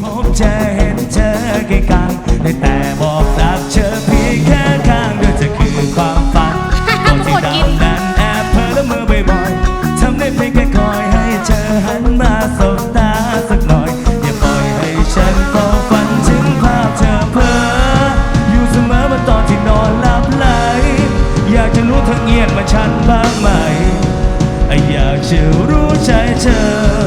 ผมจะเห็นเธอไกลๆได้แต่บอกรักเธอเพียงแค่ข้างเดียวเธคือความฝันคนที่เรานั้นแอบเพ้อและเมื่อบ่อยๆทำได้เพียงแค่คอยให้เธอหันมาสบตาสักหน่อย อย่าปล่อยให้ฉันเฝ้าฝันถึงภาพเธอเพ้ออยู่เสมอมาตอนที่นอนหลับไหลอยากจะรู้เธอเงียบมาฉันบ้างไหมอยากจะรู้ใจเธอ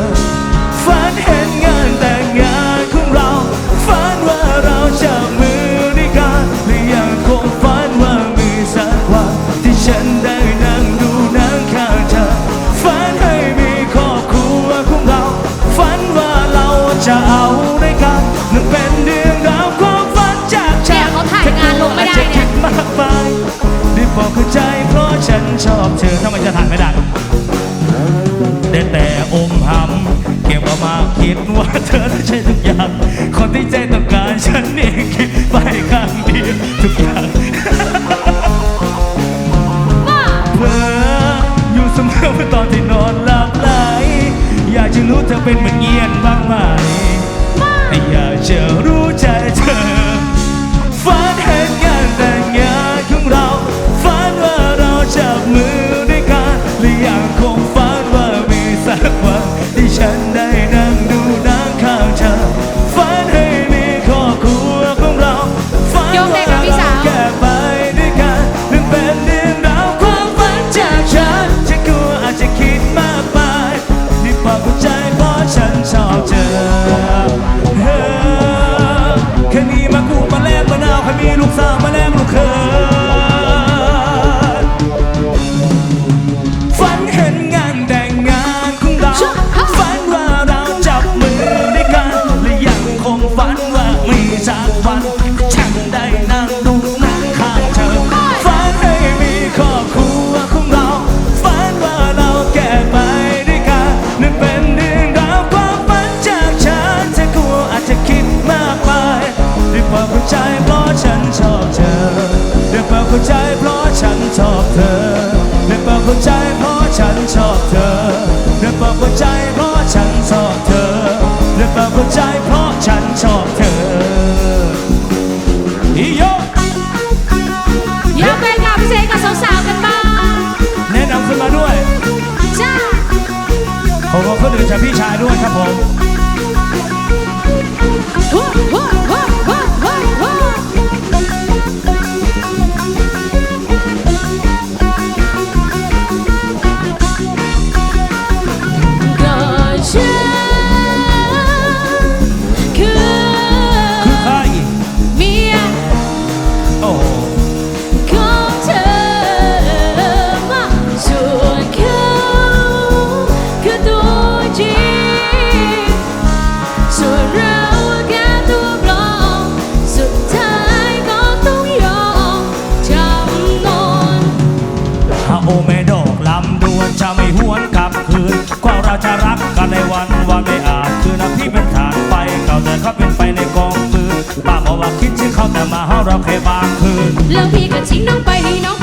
ถ้ามันจะถ่ายไม่ได้ได้แต่อมหำเก็บออกมาคิดว่าเธอใช่ทุกอย่าง คนที่ใจต้องการฉันเองคิดไปข้างเดียวทุกอย่างเพ้ออยู่เสมอเมื่อตอนที่นอนหลับไหลอยากจะรู้เธอเป็นเหมือนเงียนบ้างไหมอยากจะ ด้วยครับผม แล้วพี่ก็ทิ้งน้องไปให้น้อง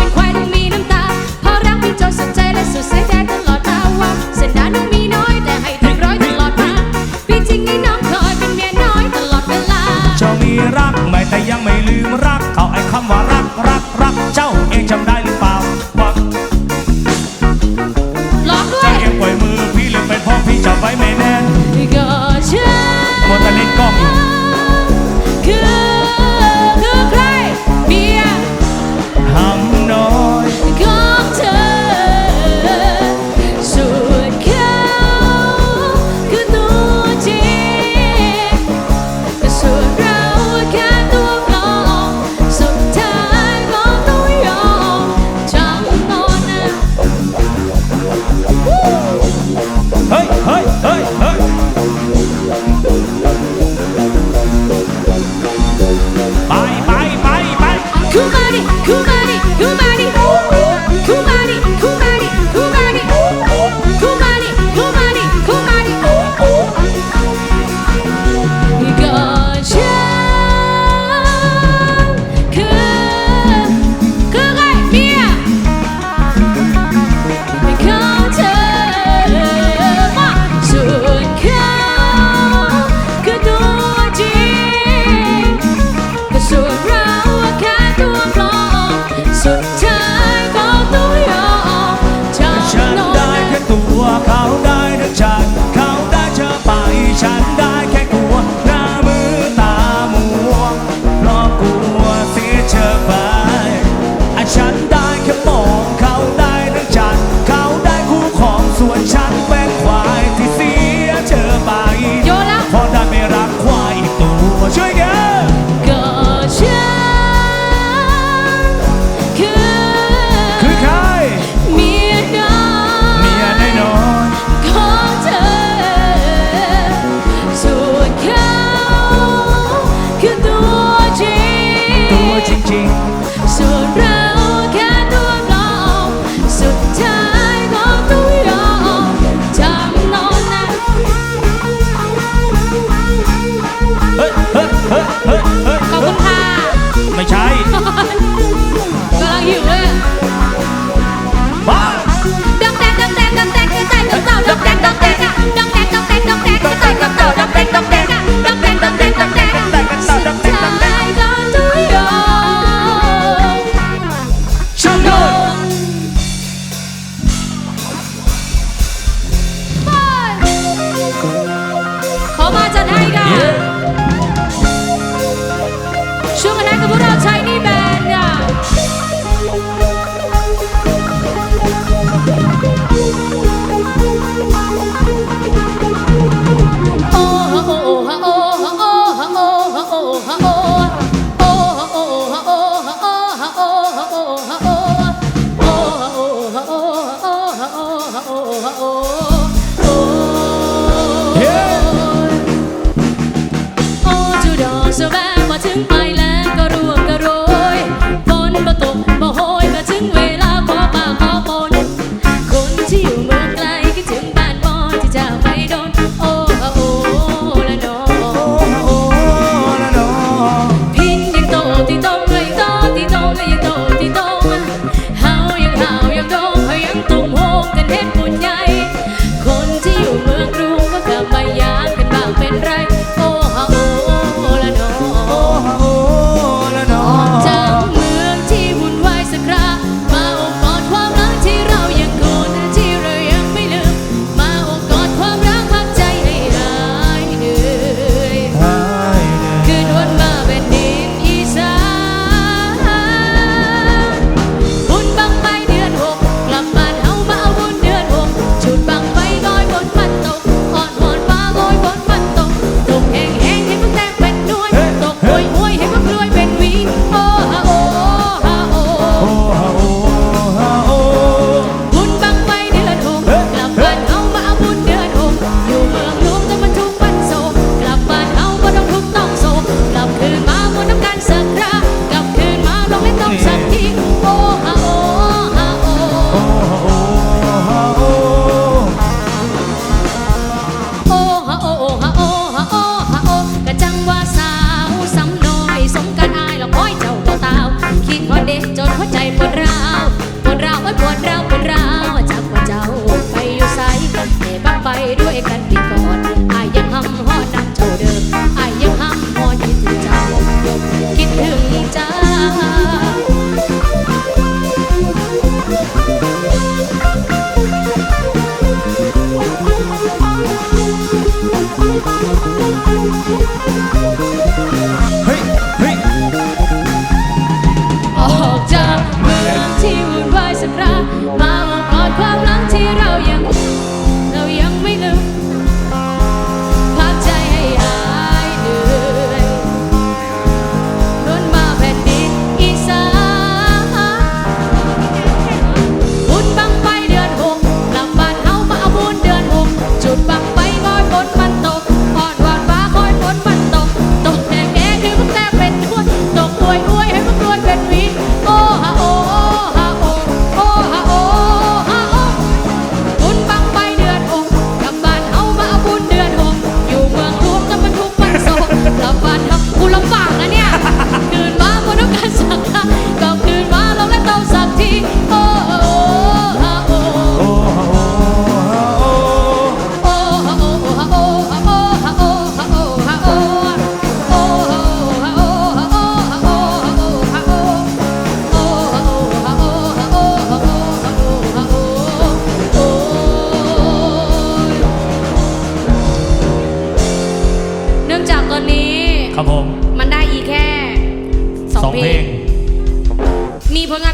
Sugar like a Buddha, tiny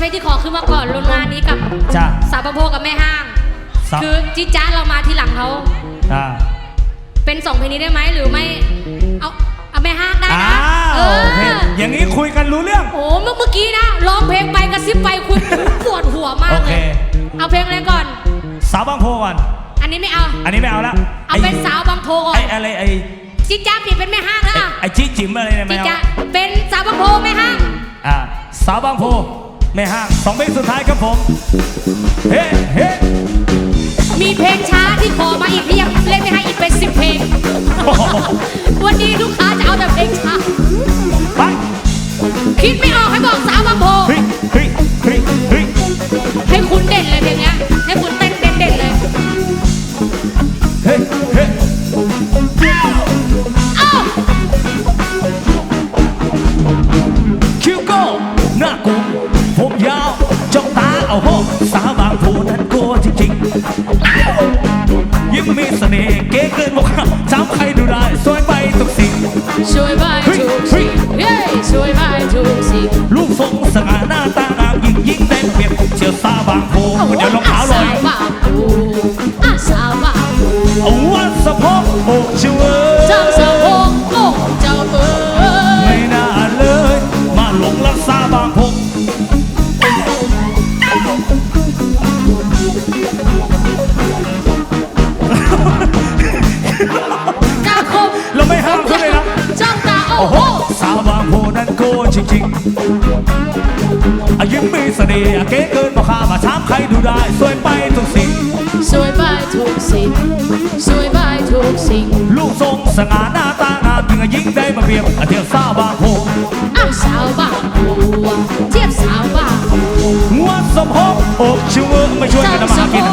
ลงานเพลงที่ขอขึ้นมาก่อนลงงานนี้กับจ้าสาวประโพกับแม่ห้าง สาว คือจิจ้าเรามาที่หลังเขาอ่า เป็นสองเพลงนี้ได้ไหมหรือไม่เอาเอาแม่ห้างได้อ้านะเอวเพลงออย่างนี้คุยกันรู้เรื่อง โอ้เมื่อเมื่อกี้นะร้องเพลงไปกระซิบไปคุย ปวดหัวมากโอเลเค ยเอาเพลงอะไรก่อน สาวบางโพก่อน อันนี้ไม่เอา อันนี้ไม่เอาละเอาเป็นสาวบางโพก่อไอ้นอะไรไอ้จิจ้าเปลี่ยนเป็นแม่ห้างแล้วไอ้อะไอ้จิ๊จิ๋มอะไรเนี่ยจิไม่เอาจ้าเป็นสาวบางโพแม่ห้างอ่าสาวบางโพ แม่ห้างสองเพลงสุดท้ายครับผม เฮ้เฮ้ มีเสน่ห์เก๋เกินบอกว่าจำใครดูได้สวยไปทุกสิ่งช่วย จริงๆอายิ้มมีเสน่ห์เก๋เกินมาข้ามาถามใครดูได้ สวยไปทุกสิ่งช่วยไปทุกสิ่งช่วยไปทุกสิ่ง ลูกทรงสง่าหน้าตางามยิ่งยิ่งได้มาเปรียบเที่ยวสาวบางโพอ้าวสาวบางปูเทียบสาวบางปูวัดสะโพกอกชิวเอไม่ช่วยเจ้ากันทำมาสะหาโพกิน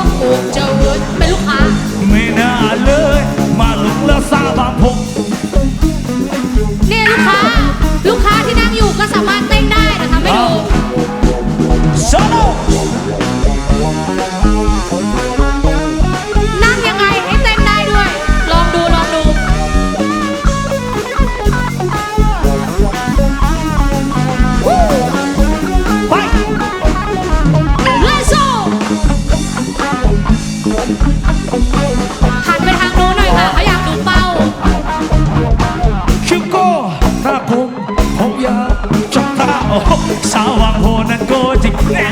วบางโพนั้นโกจริงแน่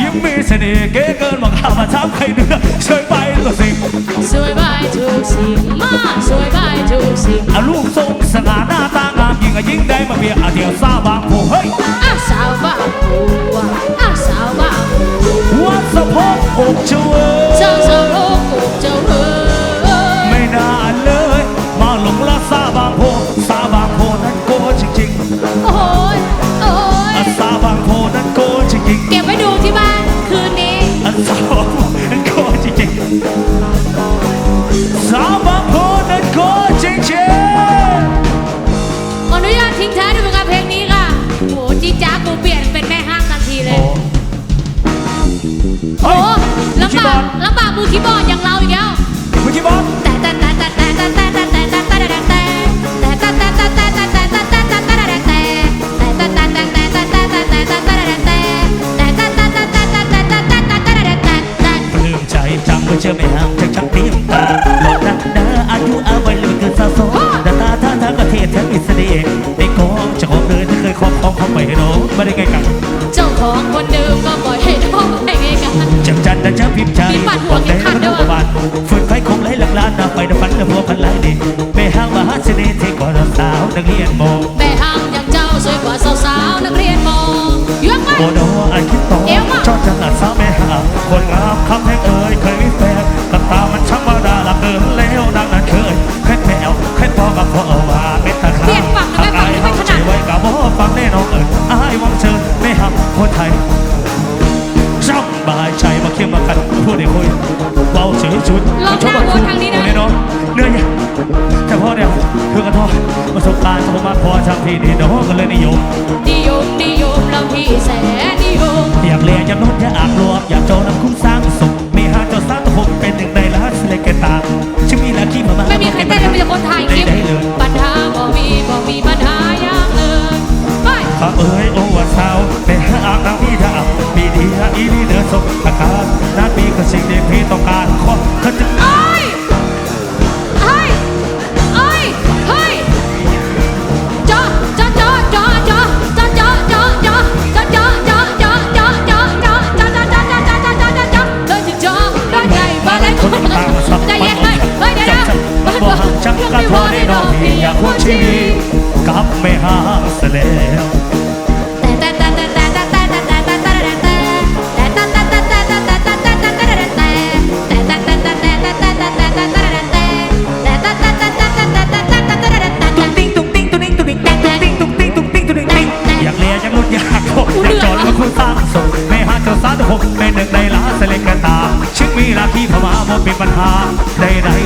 ยิ้มมีเสน่ห์เก๋เกินบอกข้ามาถามใครเนื้อช่วยไปตัวสิสวยไปทุกสิ่งมาสวยไปทุกสิ่งอาลูกทรงสง่าหน้าตางามยิ่งอะยิ่งได้มาเบียอาเดียวสาวบางโพเฮ้ยอ้าวสาวบ้าปูอ้าวสาวบ้าปูวัดสะโพกอกเชวเจ้าสาวโลกเจ้าเอ๋ย ก็ได้ใกล้กันเจ้าของคนเดิมก็ปล่อยให้น้องไปไงกันจับจันแต่เจ้าพิมพ์ใจบอกแต่ให้มันรู้ประวัติฝืนไฟคงไหลหลักล้านนาไปดับฝันและพัวพันไหลดีแม่ห้างมหาเสน่ห์ที่กว่าสาวนักเรียนโมแม่ห้างอย่างเจ้าสวยกว่าสาวสาวนักเรียนโมเยอะมากโมโนอันคิดต่อชอบจังหวัดสาวแม่ห้างคนงามคำให้เอ่ยเคยมีแฟนตามันช่างว่าดาลับเกินแล้วดังนั้นเคยเคยแมวแค่พ่อกับพ่อ ที่นี่น้องก็เลยนิยม นิยมนิยมเราที่แสนนิยม อยากเรียนอยากนอนอยากอาบรวมอยากโจนำคุ้มสร้างสุขมีหาเจ้าสร้างตัวผมเป็นหนึ่งในล้านสเลกตามชิมีลาคีมามาไม่มีใครได้เลยมีแต่คนถ่ายคลิปปัญหาบ่มีบ่มีปัญหาอย่างเลยไปข้าเอ้ยโอ้ว่าเช้าเปหาอาบน้ำพี่ถ้าอาบมีดีอีนี่เดือดสมอากาศ ซะแล้ว อยากเลียอยากลุดอยากโคอยากจอดมาคุณสร้างส่งไม่หาเจ้าสาวจะหกเป็นหนึ่งในล้านเสลกกระตาชึกมีลาที่พม่าบ่เป็นปัญหาใดๆ